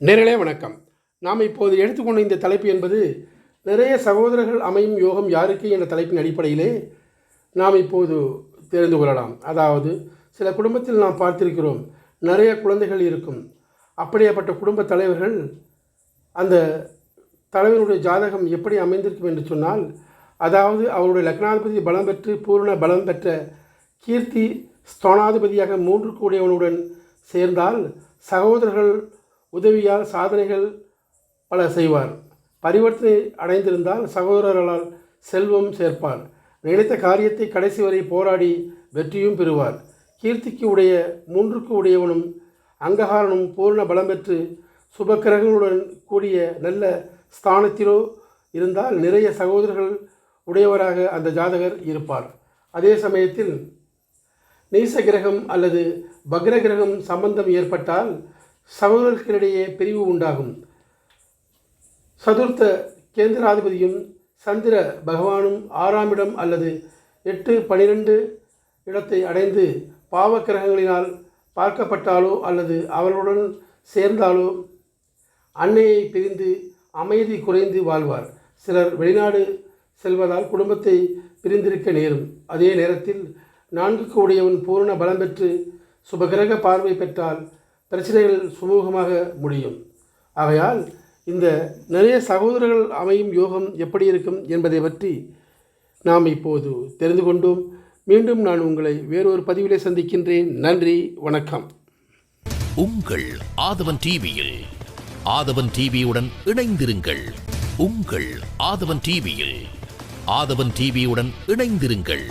நேரலே வணக்கம். நாம் இப்போது எடுத்துக்கொண்ட இந்த தலைப்பு என்பது நிறைய சகோதரர்கள் அமையும் யோகம் யாருக்கு என்ற தலைப்பின் அடிப்படையிலே நாம் இப்போது தெரிந்து கொள்ளலாம். அதாவது சில குடும்பத்தில் நாம் பார்த்திருக்கிறோம் நிறைய குழந்தைகள் இருக்கும். அப்படியாப்பட்ட குடும்ப தலைவர்கள் அந்த தலைவனுடைய ஜாதகம் எப்படி அமைந்திருக்கும் என்று சொன்னால் அதாவது அவருடைய லக்னாதிபதி பலம் பெற்று பூரண பலம் பெற்ற கீர்த்தி ஸ்தானாதிபதியாக மூன்று கூடியவனுடன் சேர்ந்தால் சகோதரர்கள் உதவியால் சாதனைகள் பல செய்வார் பரிவர்த்தனை அடைந்திருந்தால் சகோதரர்களால் செல்வம் சேர்ப்பார் நினைத்த காரியத்தை கடைசி வரை போராடி வெற்றியும் பெறுவார் கீர்த்திக்கு உடைய மூன்றுக்கு உடையவனும் அங்ககாரனும் பூர்ண பலம் பெற்று சுபக்கிரகங்களுடன் கூடிய நல்ல ஸ்தானத்திலோ இருந்தால் நிறைய சகோதரர்கள் உடையவராக அந்த ஜாதகர் இருப்பார். அதே சமயத்தில் நீச கிரகம் அல்லது பக்ர கிரகம் சம்பந்தம் ஏற்பட்டால் சகோதரர்களிடையே பிரிவு உண்டாகும். சதுர்த்த கேந்திராதிபதியும் சந்திர பகவானும் ஆறாம் இடம் அல்லது எட்டு பனிரெண்டு இடத்தை அடைந்து பாவக்கிரகங்களினால் பார்க்கப்பட்டாலோ அல்லது அவர்களுடன் சேர்ந்தாலோ அன்னையை பிரிந்து அமைதி குறைந்து வாழ்வார். சிலர் வெளிநாடு செல்வதால் குடும்பத்தை பிரிந்திருக்க நேரும். அதே நேரத்தில் நான்குக்கு உடையவன் பூரண பலம் பெற்று சுபகிரக பார்வை பெற்றால் பிரச்சனைகள் சுமூகமாக முடியும். ஆகையால் இந்த நிறைய சகோதரர்கள் அமையும் யோகம் எப்படி இருக்கும் என்பதை பற்றி நாம் இப்போது தெரிந்து கொண்டோம். மீண்டும் நான் உங்களை வேறொரு பதிவிலே சந்திக்கின்றேன். நன்றி வணக்கம். உங்கள் ஆதவன் டிவியில் ஆதவன் டிவியுடன் இணைந்திருங்கள். உங்கள் ஆதவன் டிவியில் ஆதவன் டிவியுடன் இணைந்திருங்கள்.